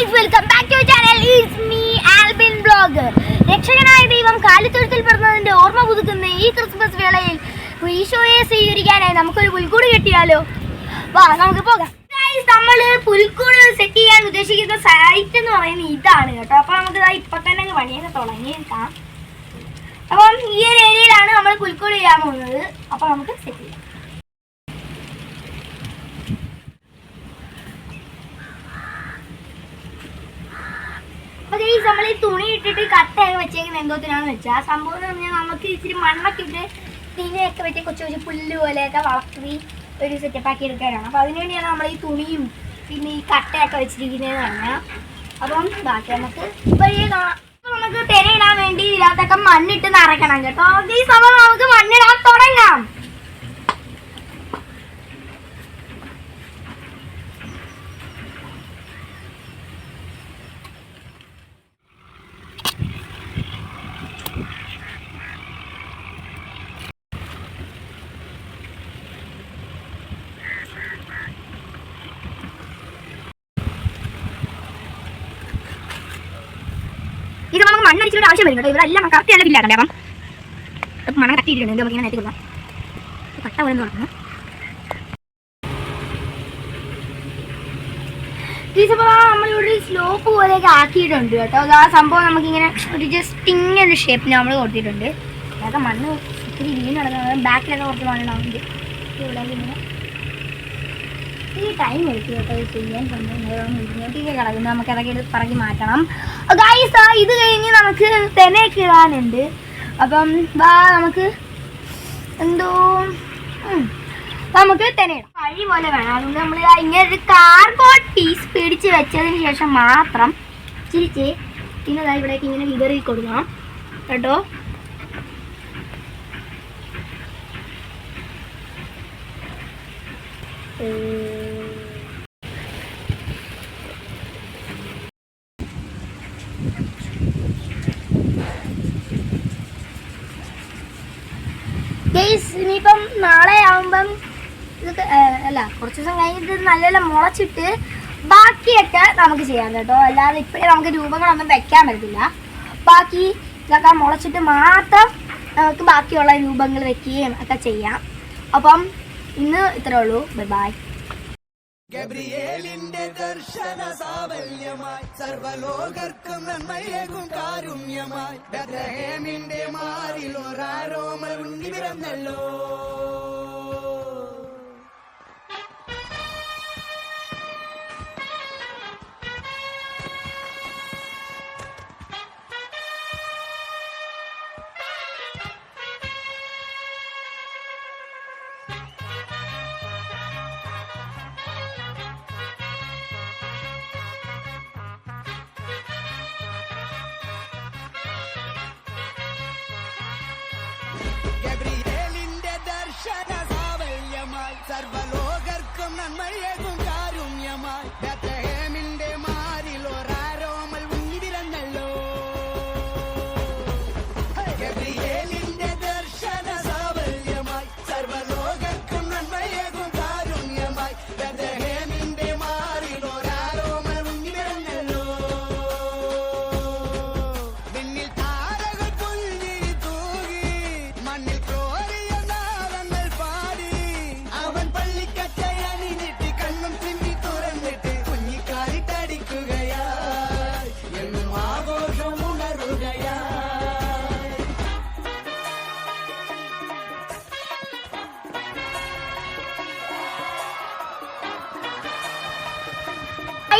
Guys welcome back to channel is me Albin blog രക്ഷകനായ ദൈവം കാലിത്തൊഴുത്തിൽ പിറന്നതിന്റെ ഓർമ്മ പുതുക്കുന്ന ഈ ക്രിസ്മസ് വേളയിൽ ഈശോയെ സ്വീകരിക്കാനായി നമുക്കൊരു പുൽക്കൂട് കെട്ടിയാലോ? വാ നമുക്ക് പോകാം. ഗൈസ് നമ്മൾ പുൽക്കൂട് സെറ്റ് ചെയ്യാൻ ഉദ്ദേശിക്കുന്ന സൈറ്റ് എന്ന് പറയുന്നത് ഇതാണ് കേട്ടോ. അപ്പോൾ നമുക്ക് ഇപ്പൊ തന്നെ അങ്ങ് പണിയൊക്കെ തുടങ്ങിയേക്കാം. അപ്പം ഈ ഒരു ഏരിയയിലാണ് നമ്മൾ പുൽക്കൂട് ചെയ്യാൻ പോകുന്നത്. അപ്പോൾ നമുക്ക് സെറ്റ് ചെയ്യാം അപ്പൊ നമ്മൾ ഈ തുണി ഇട്ടിട്ട് കട്ടയൊക്കെ വെച്ചേക്കുന്നത് എന്തോത്തിനാന്ന് വെച്ചാൽ ആ സംഭവം എന്ന് പറഞ്ഞാൽ നമുക്ക് ഇച്ചിരി മണ്ണൊക്കെ ഇട്ട് തിനെയൊക്കെ വെച്ച് കൊച്ചു കൊച്ചു പുല്ല് പോലെയൊക്കെ വളർത്തി ഒരു സെറ്റപ്പ് ആക്കി എടുക്കാനാണ്. അപ്പൊ അതിനുവേണ്ടിയാണ് നമ്മൾ ഈ തുണിയും പിന്നെ ഈ കട്ടയൊക്കെ വെച്ചിരിക്കുന്നതെന്ന് പറഞ്ഞാൽ അപ്പം ബാക്കി നമുക്ക് വഴിയെ നമുക്ക് തിരയിടാൻ വേണ്ടി ഇതിനകത്തൊക്കെ മണ്ണിട്ട് നിറയ്ക്കണം കേട്ടോ. ഈ സമയം നമുക്ക് മണ്ണിടാൻ തുടങ്ങാം. ഇത് നമുക്ക് മണ്ണടിച്ചിട്ട് ആവശ്യം വരും കേട്ടോ ഇവിടെ എല്ലാം കറക്റ്റ് നല്ല ഫില്ലാക്കണ്ടേ അപ്പം അപ്പം മണ്ണ് കട്ടിയിട്ടുണ്ട് നമുക്ക് ഇങ്ങനെ നേരത്തെ പട്ട പോലെ തുടങ്ങുന്നു നമ്മളിവിടെ സ്ലോപ്പ് പോലെയൊക്കെ ആക്കിയിട്ടുണ്ട് കേട്ടോ. അത് ആ സംഭവം നമുക്കിങ്ങനെ ഒരു ജസ്റ്റ് ഇങ്ങനെ ഒരു ഷേപ്പിന് നമ്മൾ കൊടുത്തിട്ടുണ്ട്. അതൊക്കെ മണ്ണ് ഒത്തിരി വീണ് കിടക്കുന്നത് ബാക്കിലൊക്കെ കുറച്ച് മണ്ണുണ്ടാവുന്നുണ്ട് ഇവിടെ ഇങ്ങനെ ഈ ടൈം എടുത്തു കേട്ടോ ഇത് ചെയ്യാൻ ഇങ്ങോട്ടേക്ക് കിടക്കുന്നത് നമുക്ക് എടുത്ത് പറക്കി മാറ്റണം ഗൈസ് ഇത് കഴിഞ്ഞ് നമുക്ക് തെനയൊക്കെ ഇടാനുണ്ട് അപ്പം വാ നമുക്ക് എന്തോ നമുക്ക് തെനയിടാം കഴി പോലെ വേണം അതുകൊണ്ട് നമ്മൾ ഇങ്ങനെ ഒരു കാർബോർഡ് പീസ് പിടിച്ച് വെച്ചതിന് ശേഷം മാത്രം ചിരിച്ച് ഇന്നതാ ഇവിടേക്ക് ഇങ്ങനെ വിതറി കൊടുക്കണം കേട്ടോ ഇനിയിപ്പം നാളെ ആവുമ്പം അല്ല കുറച്ച് ദിവസം കഴിഞ്ഞിട്ട് നല്ലപോലെ മുളച്ചിട്ട് ബാക്കിയൊക്കെ നമുക്ക് ചെയ്യാം കേട്ടോ. അല്ലാതെ ഇപ്പോഴേ നമുക്ക് രൂപങ്ങളൊന്നും വെക്കാൻ പറ്റില്ല ബാക്കി ഇതൊക്കെ മുളച്ചിട്ട് മാത്രം നമുക്ക് ബാക്കിയുള്ള രൂപങ്ങൾ വെക്കുകയും ഒക്കെ ചെയ്യാം. അപ്പം ഇന്ന് ഇത്രേ ഉള്ളൂ. ബൈ ബൈ ഗബ്രിയേലിന്റെ ദർശന സാവല്യമായി സർവലോകർക്കും നന്മയേകും കാരുണ്യമായി. ബദ്രഹേമിന്റെ മാറിൽ ഒരാരോമൽ ഉണ്ണി പിറന്നല്ലോ. സർവലോകർക്കും നന്മയേകും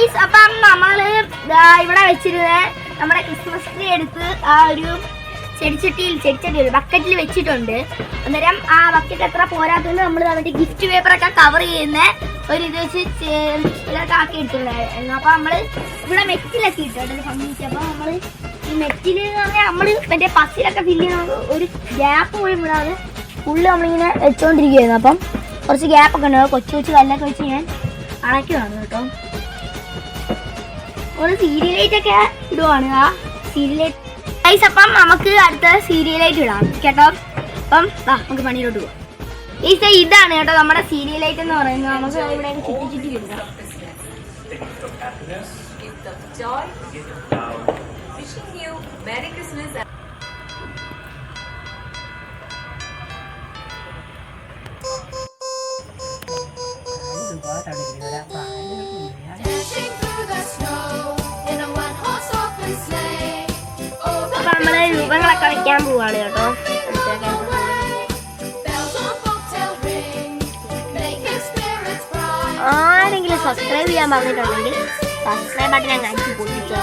ഗൈസ് അപ്പം നമ്മൾ ഇവിടെ വെച്ചിരുന്ന നമ്മുടെ ക്രിസ്മസ് ട്രീ എടുത്ത് ആ ഒരു ചെടിച്ചട്ടിയിൽ ചെടിച്ചട്ടി ഒരു ബക്കറ്റിൽ വെച്ചിട്ടുണ്ട്. അന്നേരം ആ ബക്കറ്റ് എത്ര പോരാത്തത് നമ്മൾ മറ്റേ ഗിഫ്റ്റ് പേപ്പറൊക്കെ കവർ ചെയ്യുന്ന ഒരു ഇത് വെച്ച് ഇതൊക്കെ ആക്കി എടുത്തിട്ടുണ്ടായിരുന്നു അപ്പം നമ്മൾ ഇവിടെ മെറ്റിലൊക്കെ ഇട്ടിട്ടുണ്ട് സംബന്ധിച്ച്. അപ്പം നമ്മൾ ഈ മെറ്റിൽ എന്ന് പറഞ്ഞാൽ നമ്മൾ മറ്റേ പസിലൊക്കെ ഫില്ല് ചെയ്യുന്ന ഒരു ഗ്യാപ്പ് പോലും വിടാതെ ഫുള്ള് നമ്മളിങ്ങനെ വെച്ചോണ്ടിരിക്കുകയായിരുന്നു അപ്പം കുറച്ച് ഗ്യാപ്പൊക്കെ ഉണ്ടാവും കൊച്ചു കൊച്ചു കല്ലൊക്കെ വെച്ച് ഞാൻ അടയ്ക്കുവാണ് കേട്ടോ. ഓരോ സീരിയലായിട്ടൊക്കെ ഇടുവാണ്. ആ സീരിയലായിട്ട് അപ്പം നമുക്ക് അടുത്ത സീരിയലായിട്ട് ഇടാം കേട്ടോ? അപ്പം വാ നമുക്ക് പണിയിലോട്ട് പോവാം. ഈസ ഇതാണ് കേട്ടോ നമ്മുടെ സീരിയലായിട്ട് എന്ന് പറയുന്നത്. നമുക്ക് ഇവിടെ ചുറ്റി ചുറ്റി കിട്ടാം Joy, wishing you Merry Christmas. അടിക്കാൻ പോവാണ് കേട്ടോ. ആരെങ്കിലും സബ്സ്ക്രൈബ് ചെയ്യാൻ പറഞ്ഞിട്ടുണ്ടെങ്കിൽ സബ്സ്ക്രൈബ് ബട്ടൺ ഞാൻ അടിച്ച് പൊട്ടിച്ചോ